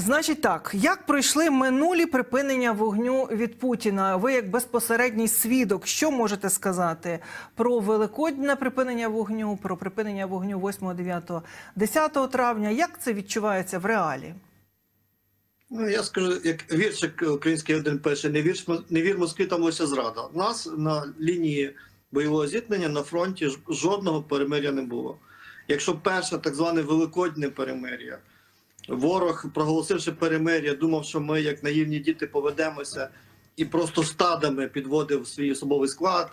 Значить, так як пройшли минулі припинення вогню від Путіна? Ви як безпосередній свідок, що можете сказати про великодне припинення вогню, про припинення вогню 8, 9, 10 травня? Як це відчувається в реалі? Ну, я скажу, як віршик український один пише, не вір, не вір Москві, там лише зрада. У нас на лінії бойового зіткнення на фронті жодного перемиря не було. Якщо перше так зване великодне перемиря, ворог, проголосивши перемиря, думав, що ми, як наївні діти, поведемося і просто стадами підводив свій особовий склад,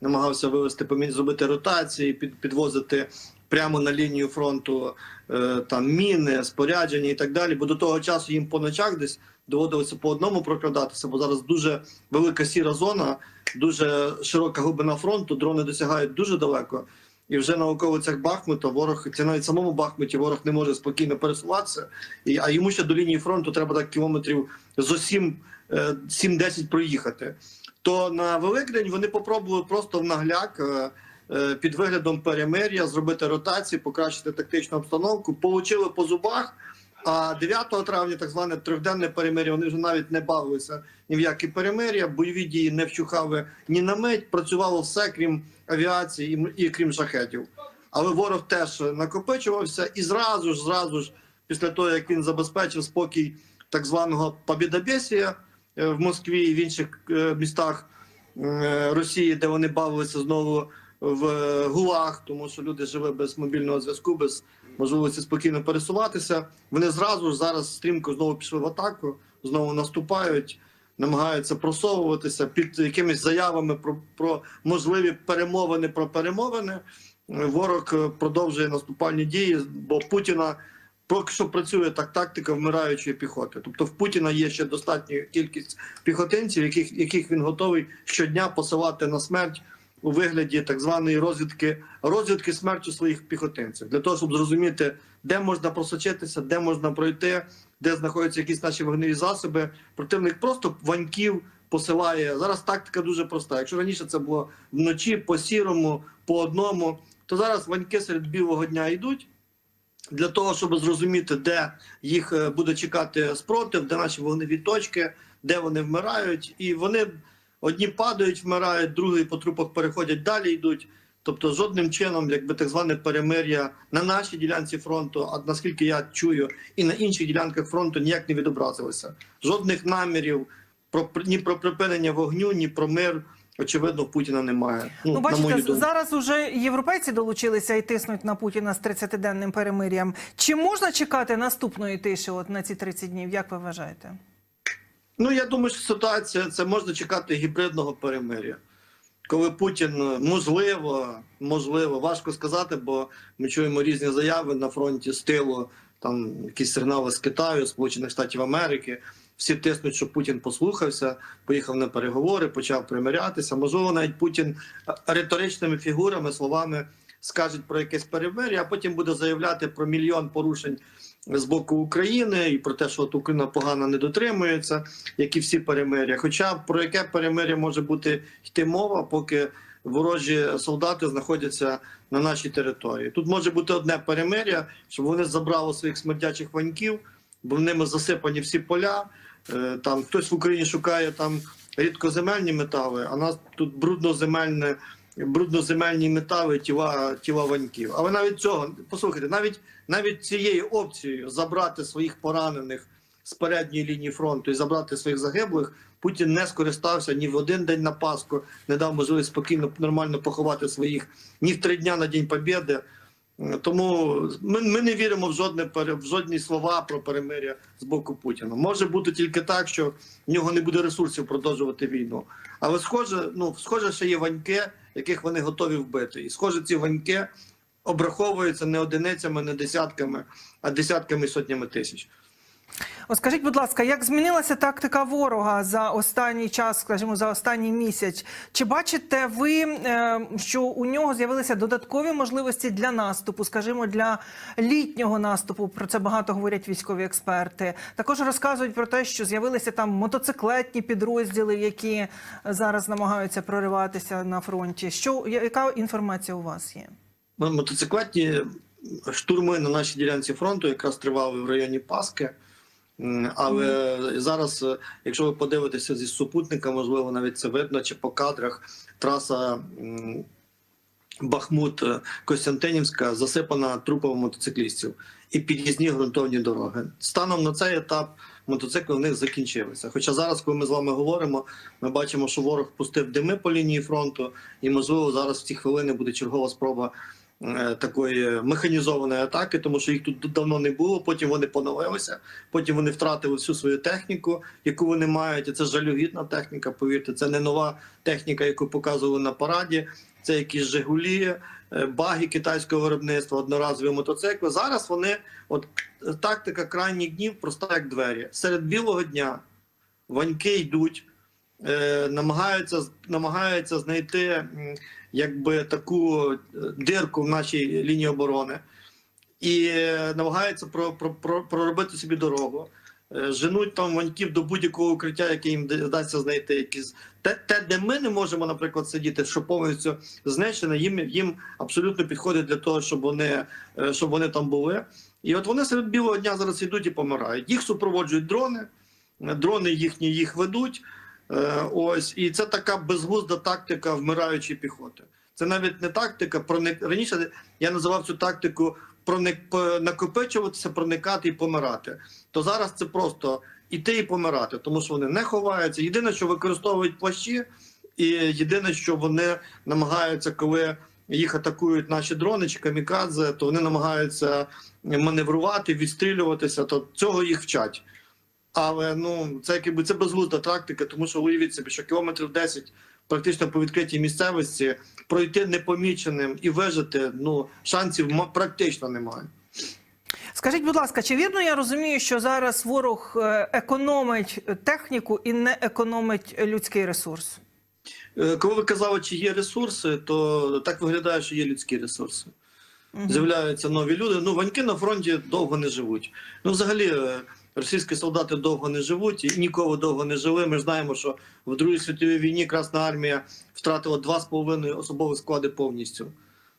намагався вивести зробити ротації, під, підвозити прямо на лінію фронту е, там міни, спорядження і так далі. Бо до того часу їм по ночах десь доводилося по одному прокрадатися, бо зараз дуже велика сіра зона, дуже широка глибина фронту. Дрони досягають дуже далеко. І вже на околицях Бахмута ворог це навіть самому Бахмуті ворог не може спокійно пересуватися. І, а йому ще до лінії фронту треба так кілометрів з 7, е, 7-10 проїхати. То на Великдень вони попробували просто в нагляк е, е, під виглядом перемир'я зробити ротації, покращити тактичну обстановку. Получили по зубах. А 9 травня, так зване трьохденне перемир'я, вони вже навіть не бавилися ні в які перемир'я, бойові дії не вщухали ні на мить, працювало все, крім авіації і, і крім шахетів. Але ворог теж накопичувався, і зразу ж, зразу ж, після того як він забезпечив спокій так званого Побєдобєсія е, в Москві і в інших е, містах е, Росії, де вони бавилися знову в гулах, тому що люди жили без мобільного зв'язку, без можливості спокійно пересуватися. Вони зразу ж зараз стрімко знову пішли в атаку, знову наступають, намагаються просовуватися під якимись заявами про, про можливі перемовини про перемовини. Ворог е, продовжує наступальні дії, бо Путіна поки що працює так тактика вмираючої піхоти. Тобто в Путіна є ще достатня кількість піхотинців, яких, яких він готовий щодня посилати на смерть у вигляді так званої розвідки розвідки смертю своїх піхотинців для того, щоб зрозуміти, де можна просочитися, де можна пройти, де знаходяться якісь наші вогневі засоби. Противник просто ваньків посилає. Зараз тактика дуже проста. Якщо раніше це було вночі по сірому, по одному, то зараз ваньки серед білого дня йдуть. Для того щоб зрозуміти, де їх е, буде чекати спротив, де наші вогневі точки, де вони вмирають, і вони одні падають, вмирають, другі по трупах переходять далі, йдуть. Тобто, жодним чином, якби так зване перемир'я на нашій ділянці фронту, а наскільки я чую, і на інших ділянках фронту ніяк не відобразилося. Жодних намірів про ні про припинення вогню, ні про мир. Очевидно, Путіна немає. Ну, на бачите, мою думку. зараз уже європейці долучилися і тиснуть на Путіна з 30-денним перемир'ям. Чи можна чекати наступної тиші от на ці 30 днів? Як ви вважаєте? Ну я думаю, що ситуація це можна чекати гібридного перемир'я. Коли Путін е, можливо, можливо, важко сказати, бо ми чуємо різні заяви на фронті з тилу, там якісь сигнали з Китаю, Сполучених Штатів Америки. Всі тиснуть, що Путін послухався, поїхав на переговори, почав примирятися. Можливо, навіть Путін е, риторичними фігурами, словами скаже про якесь перемир'я, а потім буде заявляти про мільйон порушень з боку України і про те, що от Україна погано не дотримується, як і всі перемир'я. Хоча про яке перемир'я може бути йти мова, поки ворожі солдати знаходяться на нашій території. Тут може бути одне перемир'я, щоб вони забрали своїх смердячих ваньків, бо ними засипані всі поля. Е, Там хтось в Україні шукає там рідкоземельні метали, а нас тут брудноземельне. Брудноземельні метали, тіла, тіла ваньків. Але навіть цього послухайте, навіть навіть цією опцією забрати своїх поранених з передньої лінії фронту і забрати своїх загиблих, Путін не скористався ні в один день на Пасху, не дав можливість спокійно нормально поховати своїх ні в три дня на День Побєди. Тому ми, ми не віримо в жодне в жодні слова про перемир'я з боку Путіна. Може бути тільки так, що в нього не буде ресурсів продовжувати війну. Але схоже, ну схоже, що є ваньки, яких вони готові вбити. І схоже, ці ваньки обраховуються не одиницями, не десятками, а десятками і сотнями тисяч. От скажіть, будь ласка, як змінилася тактика ворога за останній час, скажімо, за останній місяць? Чи бачите ви, е, що у нього з'явилися додаткові можливості для наступу, скажімо, для літнього наступу? Про це багато говорять військові експерти. Також розказують про те, що з'явилися там мотоциклетні підрозділи, які зараз намагаються прориватися на фронті. Що яка інформація у вас є? Мотоциклетні штурми на нашій ділянці фронту якраз тривали в районі Паски. Але зараз, е, якщо ви подивитеся зі супутника, можливо, навіть це видно, чи по кадрах траса Бахмут е, Костянтинівська засипана трупами мотоциклістів і під'їзні ґрунтовні дороги. Станом на цей етап мотоцикли в них закінчилися. Хоча зараз, коли ми з вами говоримо, ми бачимо, що ворог пустив дими по лінії фронту, і можливо зараз в ці хвилини буде чергова спроба такої механізованої атаки, тому що їх тут давно не було. Потім вони поновилися, потім вони втратили всю свою техніку, яку вони мають. І це жалюгідна техніка. Повірте, це не нова техніка, яку показували на параді. Це якісь Жигулі, е, баги китайського виробництва, одноразові мотоцикли. Зараз вони, от е, тактика крайніх днів, проста як двері. Серед білого дня ваньки йдуть, е, намагаються, намагаються знайти якби таку е, дирку в нашій лінії оборони і е, намагаються про, про, про, проробити собі дорогу. Е, Женуть там ваньків до будь-якого укриття, яке їм вдасться знайти. Якісь те, те, де ми не можемо, наприклад, сидіти, що повністю знищене, їм їм абсолютно підходить для того, щоб вони щоб вони там були. І от вони серед білого дня зараз йдуть і помирають. Їх супроводжують дрони, дрони їхні їх ведуть. Е, Ось і це така безглузда тактика вмираючої піхоти. Це навіть не тактика проник раніше. Я називав цю тактику проник накопичуватися, проникати і помирати. То зараз це просто іти і помирати, тому що вони не ховаються. Єдине, що використовують плащі, і єдине, що вони намагаються, коли їх атакують наші дрони чи камікадзе, то вони намагаються маневрувати, відстрілюватися. То цього їх вчать. Але ну це якби це безглузда тактика, тому що уявіть собі, що кілометрів 10 практично по відкритій місцевості пройти непоміченим і вижити, ну шансів практично немає. Скажіть, будь ласка, чи вірно я розумію, що зараз ворог е, економить техніку і не економить людський ресурс? Е, Коли ви казали, чи є ресурси, то так виглядає, що є людські ресурси. Мгм. З'являються нові люди. Ну, ваньки на фронті довго не живуть. Ну, взагалі, е, російські солдати довго не живуть і ніколи довго не жили. Ми знаємо, що в Другій світовій війні Красна армія втратила два з половиною особових склади повністю.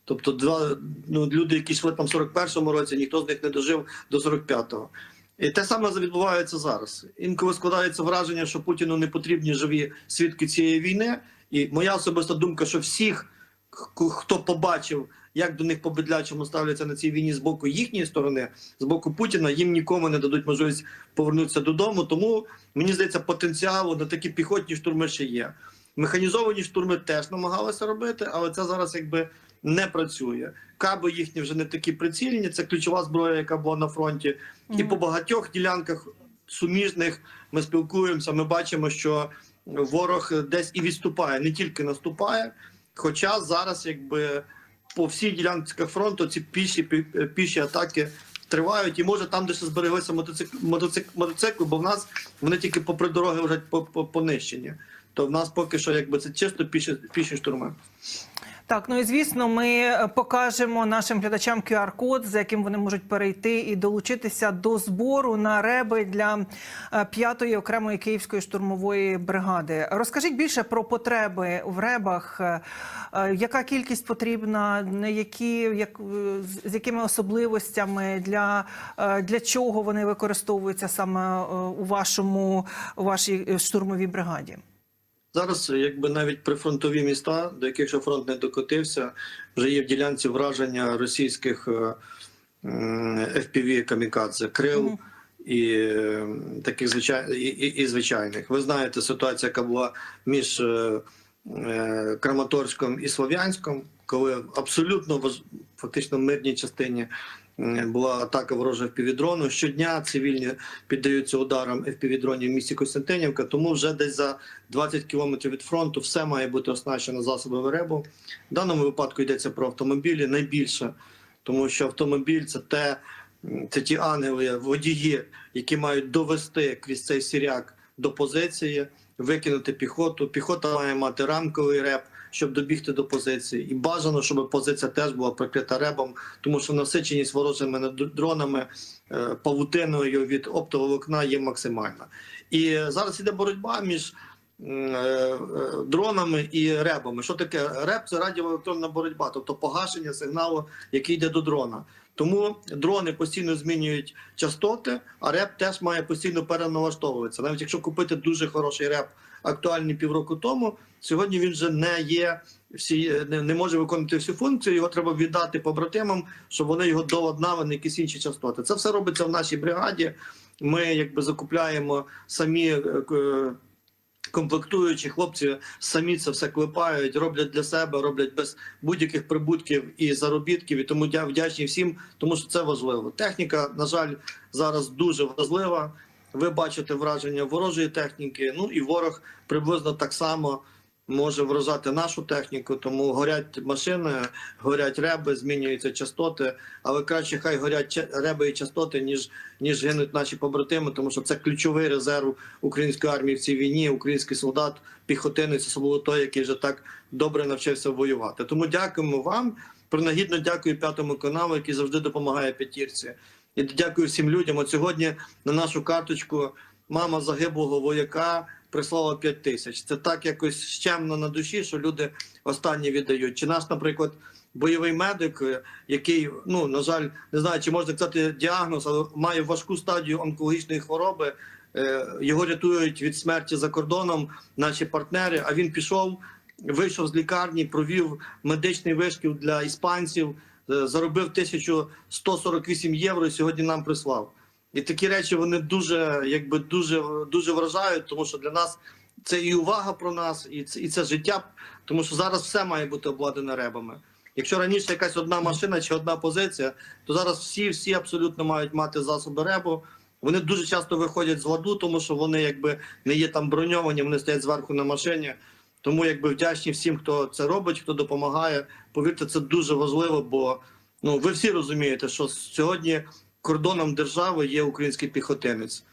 Тобто, два ну, люди, які йшли там в 41-му році, ніхто з них не дожив до 45-го. І те саме відбувається зараз. Інколи складається враження, що Путіну не потрібні живі свідки цієї війни. І моя особиста думка, що всіх, хто побачив, як до них по бедлячому ставляться на цій війні з боку їхньої сторони, з боку Путіна, їм нікому не дадуть можливість повернутися додому. Тому мені здається, потенціалу на такі піхотні штурми ще є. Механізовані штурми теж намагалися робити, але це зараз якби не працює. Каби їхні вже не такі прицільні. Це ключова зброя, яка була на фронті. І по багатьох ділянках суміжних ми спілкуємося. Ми бачимо, що ворог десь і відступає, не тільки наступає. Хоча зараз, якби по всій ділянці фронту ці піші пі- піші атаки тривають, і може там, де ще збереглися мотоцикли, мотоцикли, мотоцикли, бо в нас вони тільки попри дороги вже по- по- понищені. То в нас поки що якби це чисто піші, піші штурми. Так, ну і звісно, ми е, покажемо нашим глядачам QR-код, за яким вони можуть перейти і долучитися до збору на реби для е, п'ятої окремої київської штурмової бригади. Розкажіть більше про потреби в ребах. е, Яка кількість потрібна, які як з- якими особливостями для, для чого вони використовуються саме у вашому у вашій штурмовій бригаді? Зараз, якби навіть прифронтові міста, до яких ще фронт не докотився, вже є в ділянці враження російських е, FPV камікадзе, крил Мгм. і е, таких звичай... і, і, і звичайних. Ви знаєте ситуація, яка була між е, е, Краматорськом і Слов'янськом, коли абсолютно фактично мирній частині була атака ворожого FPV-дрону. Щодня цивільні піддаються ударам FPV-дронів в місті Костянтинівка, тому вже десь за 20 кілометрів від фронту все має бути оснащено засобами РЕБу. В даному випадку йдеться про автомобілі найбільше, тому що автомобіль це те, це ті ангели, водії, які мають довести крізь цей сіряк до позиції, викинути піхоту. Піхота має мати рамковий реп, щоб добігти до позиції. І бажано, щоб позиція теж була прикрита ребом, тому що насиченість ворожими дронами, е, павутиною від оптоволокна є максимальна. І зараз іде боротьба між е, е, дронами і ребами. Що таке реб? Це радіоелектронна боротьба, тобто погашення сигналу, який йде до дрона. Тому дрони постійно змінюють частоти, а реп теж має постійно переналаштовуватися. Навіть якщо купити дуже хороший реп, актуальний півроку тому, сьогодні він вже не є всі, не, не може виконувати всю функцію. Його треба віддати побратимам, щоб вони його доладнали на якісь інші частоти. Це все робиться в нашій бригаді. Ми якби закупляємо самі. е, Комплектуючі хлопці самі це все клепають, роблять для себе, роблять без будь-яких прибутків і заробітків. І тому я вдячний всім, тому що це важливо. Техніка, на жаль, зараз дуже важлива. Ви бачите враження ворожої техніки. Ну і ворог приблизно так само може вражати нашу техніку. Тому горять машини, горять реби, змінюються частоти. Але краще хай горять реби і частоти, ніж ніж гинуть наші побратими, тому що це ключовий резерв української армії в цій війні. Український солдат, піхотинець, особливо той, який вже так добре навчився воювати. Тому дякуємо вам. Принагідно дякую п'ятому каналу, який завжди допомагає п'ятірці. І дякую всім людям. От сьогодні на нашу карточку мама загиблого вояка прислала 5 тисяч. Це так якось щемно на душі, що люди останні віддають. Чи наш, наприклад, бойовий медик, який, ну на жаль, не знаю, чи можна сказати діагноз, але має важку стадію онкологічної хвороби. е, Його рятують від смерті за кордоном наші партнери. А він пішов, вийшов з лікарні, провів медичний вишкіл для іспанців, заробив 1148 євро. і Сьогодні нам прислав. І такі речі вони дуже, якби дуже, дуже вражають, тому що для нас це і увага про нас, і це, і це життя, тому що зараз все має бути обладнане ребами. Якщо раніше якась одна машина чи одна позиція, то зараз всі, всі абсолютно мають мати засоби ребу. Вони дуже часто виходять з ладу, тому що вони якби не є там броньовані, вони стоять зверху на машині. Тому якби вдячні всім, хто це робить, хто допомагає. Повірте, це дуже важливо, бо ну ви всі розумієте, що сьогодні кордоном держави є український піхотинець.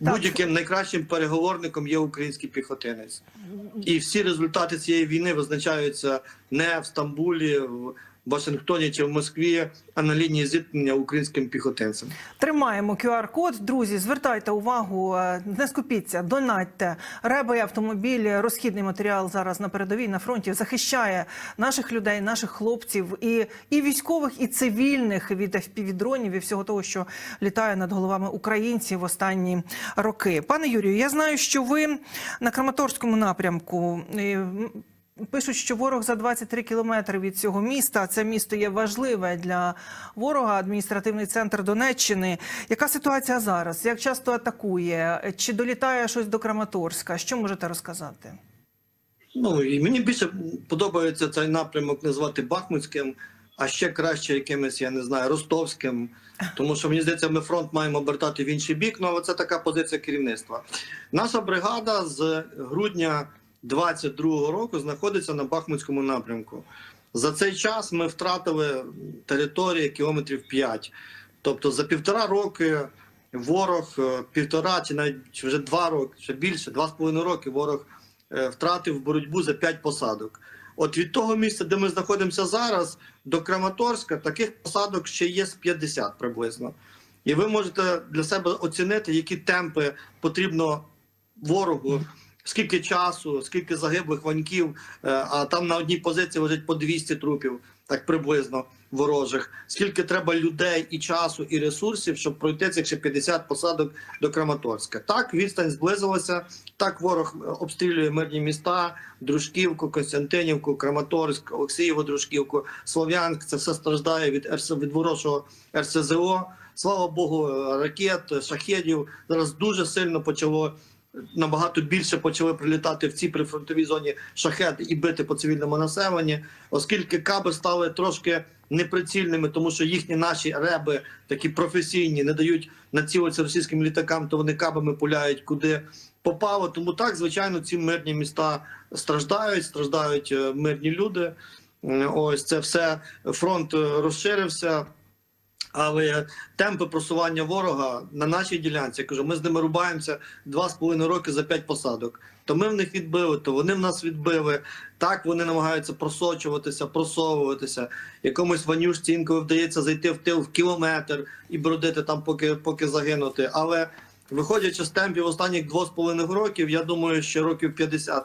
Будь-яким найкращим переговорником є український піхотинець. І всі результати цієї війни визначаються не в Стамбулі, Вашингтоні чи в Москві, а на лінії зіткнення українським піхотинцем. Тримаємо QR-код. Друзі, звертайте увагу, е, не скупіться, донатьте. Реби і автомобілі, розхідний матеріал зараз на передовій на фронті захищає наших людей, наших хлопців і, і військових, і цивільних від FPV-дронів і всього того, що літає над головами українців в останні роки. Пане Юрію, я знаю, що ви на Краматорському напрямку. Пишуть, що ворог за 23 кілометри від цього міста. Це місто є важливе для ворога. Адміністративний центр Донеччини. Яка ситуація зараз? Як часто атакує? Чи долітає щось до Краматорська? Що можете розказати? Ну і мені більше подобається цей напрямок назвати Бахмутським, а ще краще якимось, я не знаю, ростовським. Тому що мені здається, ми фронт маємо обертати в інший бік. Ну це така позиція керівництва. Наша бригада з грудня 22-го року знаходиться на Бахмутському напрямку. За цей час ми втратили території кілометрів 5. Тобто за півтора роки ворог е, півтора чи навіть вже два роки, ще більше, два з половиною роки ворог е, втратив боротьбу за 5 посадок. От від того місця, де ми знаходимося зараз, до Краматорська, таких посадок ще є з 50 приблизно. І ви можете для себе оцінити, які темпи потрібно ворогу, скільки часу, скільки загиблих ваньків, е, а там на одній позиції лежить по 200 трупів, так приблизно ворожих. Скільки треба людей і часу, і ресурсів, щоб пройти цих ще 50 посадок до Краматорська. Так, відстань зблизилася. Так, ворог е, обстрілює мирні міста, Дружківку, Костянтинівку, Краматорськ, Олексієво, Дружківку, Слов'янськ. Це все страждає від РС від ворожого РСЗО. Слава Богу, е, ракет, шахедів зараз дуже сильно почало. Набагато більше почали прилітати в цій прифронтовій зоні шахеди і бити по цивільному населенні, оскільки каби стали трошки неприцільними, тому що їхні наші реби такі професійні не дають націлитися російським літакам, то вони кабами пуляють куди попало. Тому так, звичайно, ці мирні міста страждають, страждають е, мирні люди. Ось це все фронт е, розширився. Але темпи просування ворога на нашій ділянці, я кажу, ми з ними рубаємося два з половиною роки за п'ять посадок. То ми в них відбили, то вони в нас відбили. Так вони намагаються просочуватися, просовуватися. Якомусь ванюшці інколи вдається зайти в тил в кілометр і бродити там, поки поки загинути. Але виходячи з темпів останніх двох з половиною років, я думаю, що років 50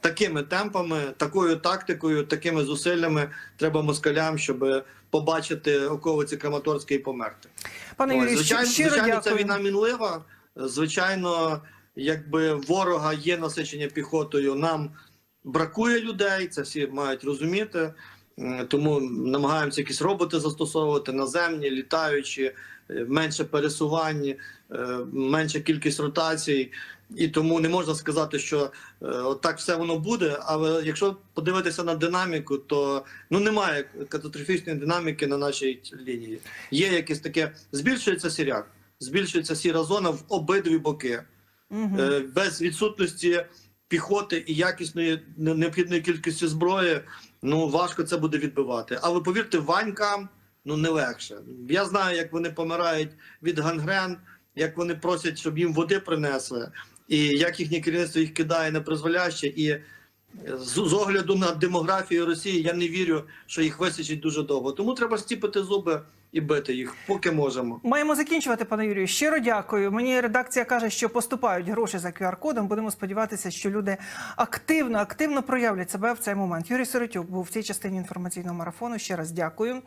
такими темпами, такою тактикою, такими зусиллями треба москалям, щоб побачити околиці Краматорська і померти. Пане Юрію, звичайно, щиро звичайно, дякую. ця війна мінлива. Звичайно, якби ворога є насичення піхотою, нам бракує людей, це всі мають розуміти. Тому намагаємося якісь роботи застосовувати наземні, літаючі, е, менше пересування, е, менша кількість ротацій. І тому не можна сказати, що е, так все воно буде. Але якщо подивитися на динаміку, то ну немає катастрофічної динаміки на нашій лінії. Є якесь таке збільшується сіряк, збільшується сіра зона в обидві боки. Е, без відсутності піхоти і якісної необхідної кількості зброї, ну важко це буде відбивати. Але повірте, ванькам ну не легше. Я знаю, як вони помирають від гангрен, як вони просять, щоб їм води принесли, і як їхнє керівництво їх кидає на призволяще. І з, з огляду на демографію Росії я не вірю, що їх висічить дуже довго. Тому треба стіпити зуби і бити їх, поки можемо. Маємо закінчувати, пане Юрію. Щиро дякую. Мені редакція каже, що поступають гроші за QR-кодом. Будемо сподіватися, що люди активно, активно проявлять себе в цей момент. Юрій Сиротюк був в цій частині інформаційного марафону. Ще раз дякую.